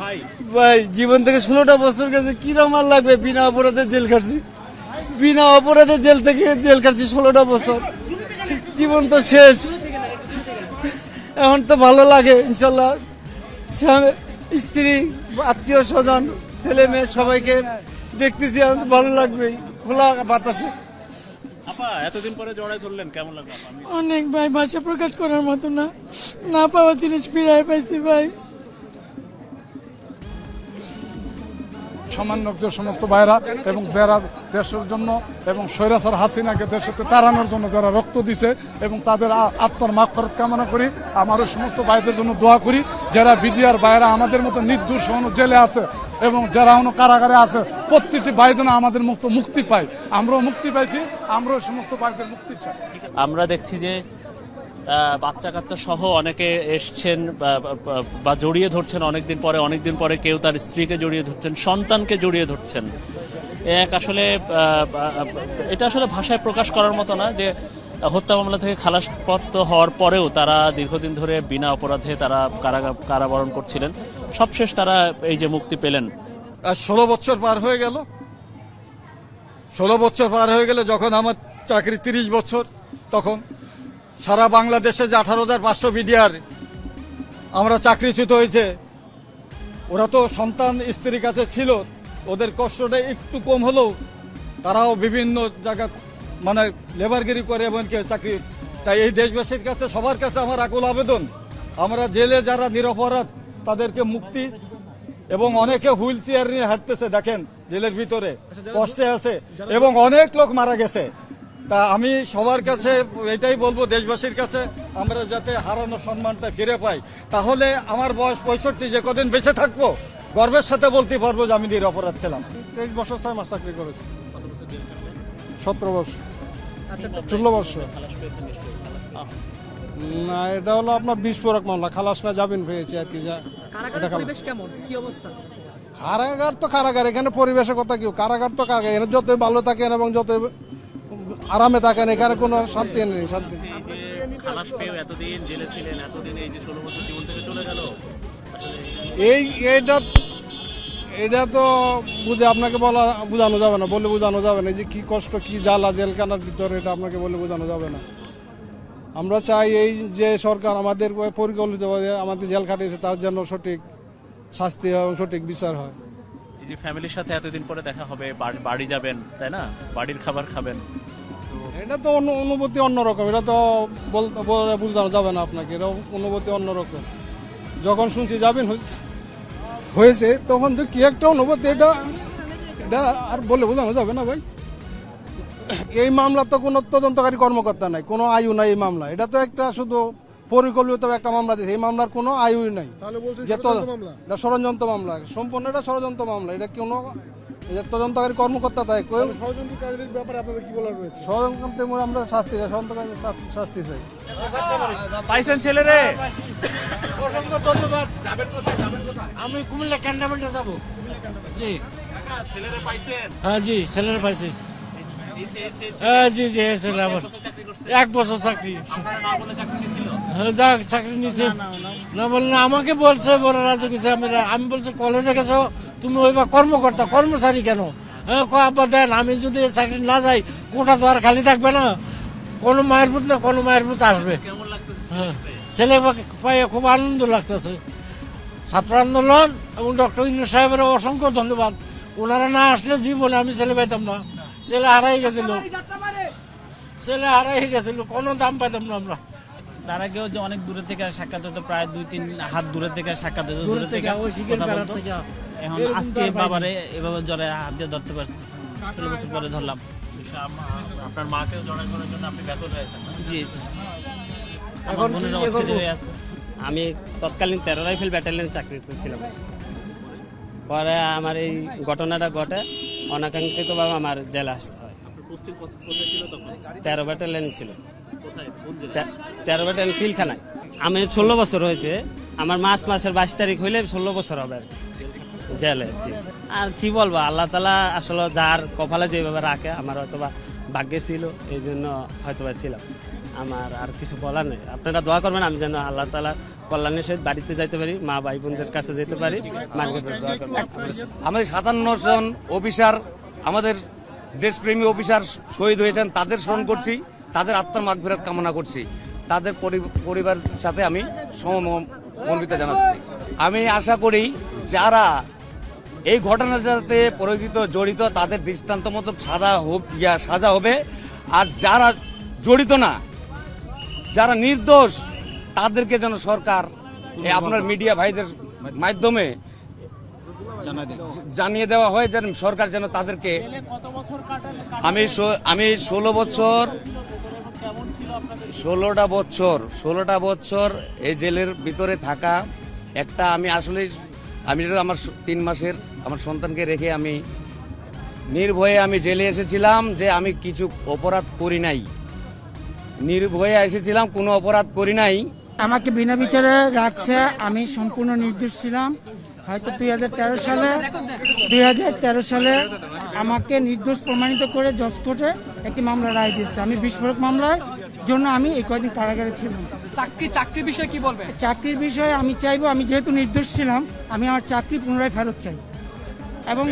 ভাই। ভাই জীবন থেকে ষোলোটা বছর গেছে কিরম আর লাগবে? বিনা অপরাধে জেল কাটছি বিনা অপরাধে জেল থেকে জেল কাটছি ষোলোটা বছর। জীবন তো শেষ। এখন তো ভালো লাগে ইনশাল্লাহ। স্ত্রী আত্মীয় স্বজন ছেলে মেয়ে সবাইকে দেখতেছি এখন তো ভালো লাগবেই খোলা বাতাসে। এতদিন পরে জড়াই ধরলেন কেমন লাগল অনেক ভাই ভাষা প্রকাশ করার মতো না। না পাওয়া জিনিস ফিরাই পাইছি ভাই। সামান্য যে সমস্ত ভাইরা এবং যারা দেশের জন্য এবং স্বৈরাচার হাসিনাকে দেশে তাড়ানোর জন্য যারা রক্ত দিছে এবং তাদের আত্মার মাগ ফরত কামনা করি আমারও সমস্ত ভাইদের জন্য দোয়া করি যারা বিডিআর ভাইরা আমাদের মতো নির্দোষ হন জেলে আছে এবং যারা হনো কারাগারে আছে প্রত্যেকটি ভাই যেন আমাদের মুক্ত মুক্তি পায়। আমরাও মুক্তি পাইছি আমরাও সমস্ত ভাইদের মুক্তি চাই। আমরা দেখছি যে বাচ্চা কাচ্চা সহ অনেকে এসছেন বা- জড়িয়ে ধরছেন অনেকদিন পরে অনেকদিন পরে কেউ তার স্ত্রীকে জড়িয়ে ধরছেন, সন্তানকে জড়িয়ে ধরছেন। এক আসলে এটা আসলে ভাষায় প্রকাশ করার মতো না যে, হত্যা মামলা থেকে খালাসপত্র হওয়ার পরেও তারা দীর্ঘদিন ধরে বিনা অপরাধে তারা কারাবরণ করছিলেন। সবশেষ তারা এই যে মুক্তি পেলেন। আর ষোলো বছর পার হয়ে গেল। ষোলো বছর পার হয়ে গেলে যখন আমার চাকরি তিরিশ বছর, তখন সারা বাংলাদেশে যে আঠারো হাজার পাঁচশো বিডিআর আমরা চাকরিচ্যুত হয়েছে, ওরা তো সন্তান স্ত্রীর কাছে ছিল, ওদের কষ্টটা একটু কম হলেও তারাও বিভিন্ন জায়গা মানে লেবারগিরি করে এমনকি চাকরি। তাই এই দেশবাসীর কাছে, সবার কাছে আমার আকুল আবেদন, আমরা জেলে যারা নিরপরাধ, তাদেরকে মুক্তি এবং অনেকে হুইল চেয়ার নিয়ে হাঁটতেছে, দেখেন জেলের ভিতরে, কষ্টে আছে এবং অনেক লোক মারা গেছে। তা আমি সবার কাছে এটাই বলব দেশবাসীর কাছে আমরা যাতে হারানো সম্মানটা ফিরে পাই। তাহলে আমার বয়স পঁয়ষট্টি যে কদিন বেঁচে থাকব গর্বের সাথে বলতে পারব যে আমি নিরপরাধ ছিলাম। তেইশ বছর ছয় মাস চাকরি করেছি। সতেরো বছর। ষোলো বছর। না এটা হলো আপনার বিস্ফোরক মামলা। খালাস না যাবেন পেয়েছি আর কি যা কারাগার তো কারাগার এখানে পরিবেশের কথা কি? কারাগার তো কারাগার এখানে যতই ভালো থাকেন এবং যতই আরামে থাকেন এখানে কোনো শান্তি নেই শান্তি এই এইটা এটা তো বুঝে আপনাকে বলা বোঝানো যাবে না বলে বোঝানো যাবে না। যে কি কষ্ট কি জ্বালা জেলখানার ভিতরে এটা আপনাকে বলে বোঝানো যাবে না। আমরা চাই এই যে সরকার আমাদের পরিকল্পিত আমাদের জেল খাটিয়েছে তার জন্য সঠিক শাস্তি হয় এবং সঠিক বিচার হয়। এই যে ফ্যামিলির সাথে এতদিন পরে দেখা হবে বাড়ি যাবেন তাই না? বাড়ির খাবার খাবেন। এটা তো অনু- অনুভূতি অন্যরকম এটা তো বলতে বলে বোঝানো যাবে না আপনাকে। এটা অনুভূতি অন্যরকম যখন শুনছি যাবেন হয়েছে- তখন তো কি একটা অনুভূতি এটা এটা আর বলে বোঝানো যাবে না ভাই। এই মামলা তো কোনো তদন্তকারী কর্মকর্তা নাই কোনো আয়ু নাই এই মামলা। এটা তো একটা শুধু পরিকল্পিত একটা মামলা দিয়েছে এই মামলার কোনো আয়ু নাই। এটা ষড়যন্ত্র মামলা। সম্পূর্ণ এটা ষড়যন্ত্র মামলা। এটা কোনো তদন্তকারী কর্মকর্তা তাই কেউ ষড়যন্ত্রকারীদের ব্যাপারে আপনাদের কি বলার রয়েছে? ষড়যন্ত্রের আমরা শাস্তি চাই ষড়যন্ত্রকারী শাস্তি চাই। পাইছেন ছেলে রে? অসংখ্য ধন্যবাদ আমি কুমিল্লা ক্যান্টনমেন্টে যাব। জি। ছেলেরে পাইছেন হ্যাঁ জি ছেলের পাইছি। হ্যাঁ জি জি এই ছেলে আমার। বছর চাকরি করছে এক বছর চাকরি। হ্যাঁ, যাক চাকরি নিছে না বললে আমাকে বলছে বড় রাজু কিছু আমি আমি বলছি কলেজে গেছো? তুমি ওইবার কর্মকর্তা কর্মচারী কেন? আব্বা দেন আমি যদি চাকরি না যাই কোটা তো আর খালি থাকবে না। কোনো মায়ের পুত না কোনো মায়ের পুত আসবে। হ্যাঁ ছেলে পাইয়ে খুব আনন্দ লাগতেছে। ছাত্র আন্দোলন এবং ডক্টর ইন্দ্র সাহেবের অসংখ্য ধন্যবাদ। ওনারা না আসলে জীবনে আমি ছেলে পাইতাম না। ছেলে হারাই গেছিল ছেলে হারাই গেছিল কোনো দাম পাইতাম না আমরা। তার আগেও যে অনেক দূরে থেকে সাক্ষাৎ হতো প্রায় দুই তিন হাত দূরে থেকে সাক্ষাৎ হতো দূর থেকে। এখন আজকে। বাবারে এভাবে জ্বরে হাত দিয়ে ধরতে পারছি। ষোলো বছর পরে ধরলাম। আপনার মাকে জড়াই করার জন্য আপনি ব্যাকুল হয়েছেন জি জি। এখন আমার বোনের অস্থির হয়ে আছে। আমি তৎকালীন তেরো রাইফেল ব্যাটালিয়নে চাকরিতে ছিলাম পরে আমার এই ঘটনাটা ঘটে অনাকাঙ্ক্ষিতভাবে আমার জেলে আসতে হয়। তেরো ব্যাটালিয়ন ছিল। তেরো ব্যাটালিয়ন পিলখানায় আমি ষোলো বছর হয়েছে আমার মার্চ মাসের বাইশ তারিখ হইলে ষোলো বছর হবে আর কি। জেলে জি। আর কি বলব আল্লাহ তালা আসলে যার কপালে যেভাবে রাখে আমার হয়তো বা ভাগ্যে ছিল এই জন্য হয়তো বা ছিলাম আমার আর কিছু বলার নেই। আপনারা দোয়া করবেন আমি যেন আল্লাহ তালা কল্যাণের সহিত বাড়িতে যাইতে পারি মা ভাই বোনদের কাছে যেতে পারি। আমাদের সাতান্ন জন অফিসার আমাদের দেশপ্রেমী অফিসার শহীদ হয়েছেন তাদের স্মরণ করছি তাদের আত্মার মাগফিরাত কামনা করছি। তাদের পরি- পরিবারের সাথে আমি সমমন্বিত জানাচ্ছি। আমি আশা করি যারা এই ঘটনার সাথে পরিচিত, জড়িত, তাদের দৃষ্টান্তমূলক সাজা হোক, ইয়া সাজা হবে। আর যারা জড়িত না, যারা নির্দোষ, তাদেরকে যেন সরকার আপনার মিডিয়া ভাইদের মাধ্যমে জানিয়ে দেওয়া হয়, যেন সরকার যেন তাদেরকে আমি আমি ষোলো বছর, ষোলোটা বছর ষোলোটা বছর এই জেলের ভিতরে থাকা, একটা আমি আসলে আমি আমার তিন মাসের আমার সন্তানকে রেখে আমি নির্ভয়ে আমি জেলে এসেছিলাম যে আমি কিছু অপরাধ করি নাই। নির্ভয়ে এসেছিলাম, কোনো অপরাধ করি নাই। আমাকে বিনা বিচারে রাখছে, আমি সম্পূর্ণ নির্দোষ ছিলাম। হয়তো দুই হাজার তেরো সালে, দুই হাজার তেরো সালে আমাকে নির্দোষ প্রমাণিত করে জজ কোর্টে একটি মামলা রায় দিয়েছে। আমি বিস্ফোরক মামলার জন্য আমি এই কয়েকদিন কারাগারে ছিলাম। চাকরি চাকরির বিষয়ে কি বলবেন? চাকরির বিষয়ে আমি চাইব আমি যেহেতু নির্দোষ ছিলাম আমি আমার চাকরি পুনরায় ফেরত চাই। এবং